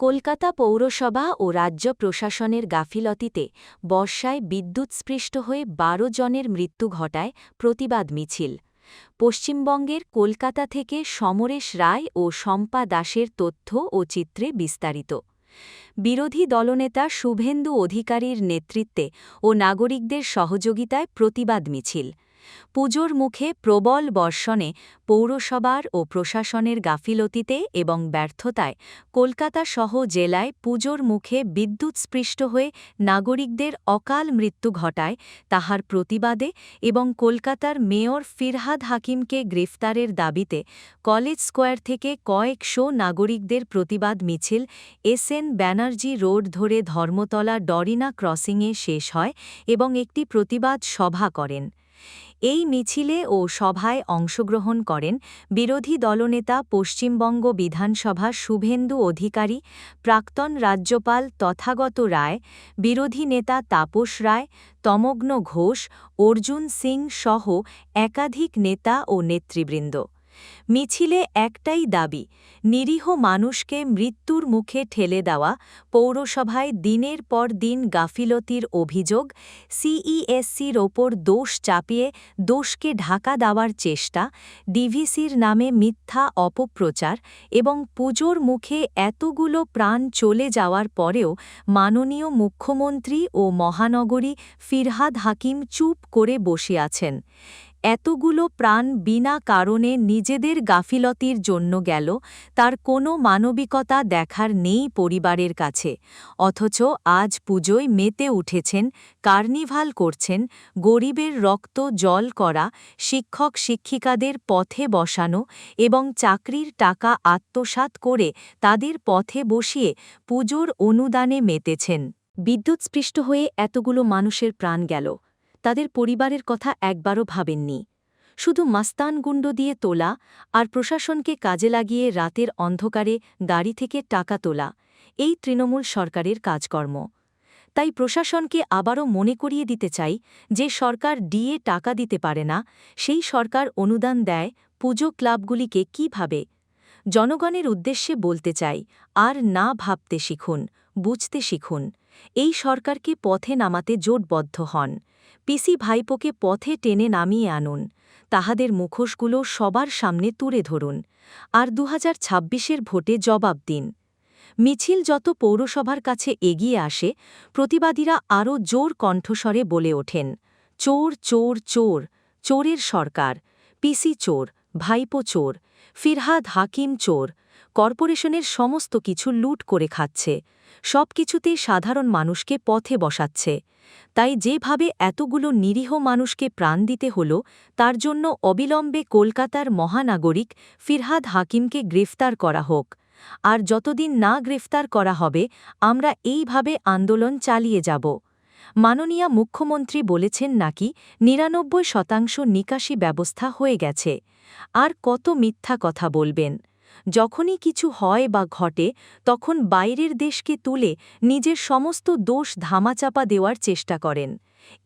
কলকাতা পৌরসভা ও রাজ্য প্রশাসনের গাফিলতিতে বর্ষায় বিদ্যুৎস্পৃষ্ট হয়ে বারো জনের মৃত্যু ঘটায় প্রতিবাদ মিছিল। পশ্চিমবঙ্গের কলকাতা থেকে সমরেশ রায় ও শম্পা দাসের তথ্য ও চিত্রে বিস্তারিত। বিরোধী দলনেতা শুভেন্দু অধিকারীর নেতৃত্বে ও নাগরিকদের সহযোগিতায় প্রতিবাদ মিছিল। পুজোর মুখে প্রবল বর্ষণে পৌরসভার ও প্রশাসনের গাফিলতিতে এবং ব্যর্থতায় কলকাতা সহ জেলায় পুজোর মুখে বিদ্যুৎস্পৃষ্ট হয়ে নাগরিকদের অকাল মৃত্যু ঘটায় তাহার প্রতিবাদে এবং কলকাতার মেয়র ফিরহাদ হাকিমকে গ্রেফতারের দাবিতে কলেজ স্কোয়ার থেকে কয়েকশো নাগরিকদের প্রতিবাদ মিছিল এস এন ব্যানার্জি রোড ধরে ধর্মতলা ডরিনা ক্রসিংয়ে শেষ হয় এবং একটি প্রতিবাদ সভা করেন। এই মিছিলে ও সভায় অংশগ্রহণ করেন বিরোধী দলনেতা পশ্চিমবঙ্গ বিধানসভা শুভেন্দু অধিকারী, প্রাক্তন রাজ্যপাল তথাগত রায়, বিরোধী নেতা তাপস রায়, তমগ্ন ঘোষ, অর্জুন সিং সহ একাধিক নেতা ও নেতৃবৃন্দ। মিছিলে একটাই দাবি, নিরীহ মানুষকে মৃত্যুর মুখে ঠেলে দেওয়া, পৌরসভায় দিনের পর দিন গাফিলতির অভিযোগ, সিইএসসির ওপর দোষ চাপিয়ে দোষকে ঢাকা দেওয়ার চেষ্টা, ডিভিসির নামে মিথ্যা অপপ্রচার এবং পুজোর মুখে এতগুলো প্রাণ চলে যাওয়ার পরেও মাননীয় মুখ্যমন্ত্রী ও মহানগরী ফিরহাদ হাকিম চুপ করে বসে আছেন। এতগুলো প্রাণ বিনা কারণে নিজেদের গাফিলতির জন্য গেল, তার কোনো মানবিকতা দেখার নেই পরিবারের কাছে। অথচ আজ পুজোয় মেতে উঠেছেন, কার্নিভাল করছেন, গরিবের রক্ত জল করা, শিক্ষক শিক্ষিকাদের পথে বসানো এবং চাকরির টাকা আত্মসাৎ করে তাদের পথে বসিয়ে পুজোর অনুদানে মেতেছেন। বিদ্যুৎস্পৃষ্ট হয়ে এতগুলো মানুষের প্রাণ গেল। তাদের পরিবারের কথা একবারও ভাবেননি। শুধু মাস্তানগুণ্ড দিয়ে তোলা আর প্রশাসনকে কাজে লাগিয়ে রাতের অন্ধকারে গাড়ি থেকে টাকা তোলা, এই তৃণমূল সরকারের কাজকর্ম। তাই প্রশাসনকে আবারও মনে করিয়ে দিতে চাই যে সরকার ডিএ টাকা দিতে পারে না, সেই সরকার অনুদান দেয় পুজো ক্লাবগুলিকে কীভাবে? জনগণের উদ্দেশ্যে বলতে চাই, আর না ভাবতে শিখুন। বুঝতে শিখুন। এই সরকারকে পথে নামাতে জোটবদ্ধ হন। পিসি ভাইপোকে পথে টেনে নামিয়ে আনুন। তাহাদের মুখোশগুলো সবার সামনে তুলে ধরুন। আর দু হাজার ভোটে জবাব দিন। মিছিল যত পৌরসভার কাছে এগিয়ে আসে, প্রতিবাদীরা আরও জোর কণ্ঠস্বরে বলে ওঠেন, চোর চোর চোর, চোরের সরকার, পিসি চোর ভাইপো চোর, ফিরহাদ হাকিম চোর, কর্পোরেশনের সমস্ত কিছু লুট করে খাচ্ছে সব কিছুতেই সাধারণ মানুষকে পথে বসাচ্ছে। তাই যেভাবে এতগুলো নিরীহ মানুষকে প্রাণ দিতে হল, তার জন্য অবিলম্বে কলকাতার মহানাগরিক ফিরহাদ হাকিমকে গ্রেফতার করা হোক। আর যতদিন না গ্রেফতার করা হবে, আমরা এইভাবে আন্দোলন চালিয়ে যাব। মাননীয় মুখ্যমন্ত্রী বলেছেন নাকি নিরানব্বই শতাংশ নিকাশি ব্যবস্থা হয়ে গেছে। আর কত মিথ্যা কথা বলবেন। যখনই কিছু হয় বা ঘটে, তখন বাইরের দেশকে তুলে নিজের সমস্ত দোষ ধামাচাপা দেওয়ার চেষ্টা করেন।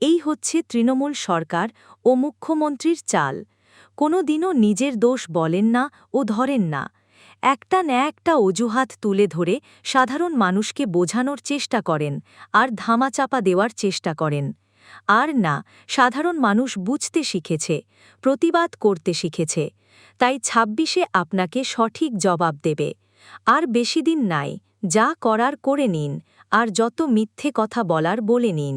এই হচ্ছে তৃণমূল সরকার ও মুখ্যমন্ত্রীর চাল। কোনো দিনও নিজের দোষ বলেন না ও ধরেন না। একটা না একটা অজুহাত তুলে ধরে সাধারণ মানুষকে বোঝানোর চেষ্টা করেন আর ধামাচাপা দেওয়ার চেষ্টা করেন। আর না, সাধারণ মানুষ বুঝতে শিখেছে, প্রতিবাদ করতে শিখেছে, তাই ছাব্বিশে আপনাকে সঠিক জবাব দেবে। আর বেশি দিন নাই, যা করার করে নিন, আর যত মিথ্যে কথা বলার বলে নিন।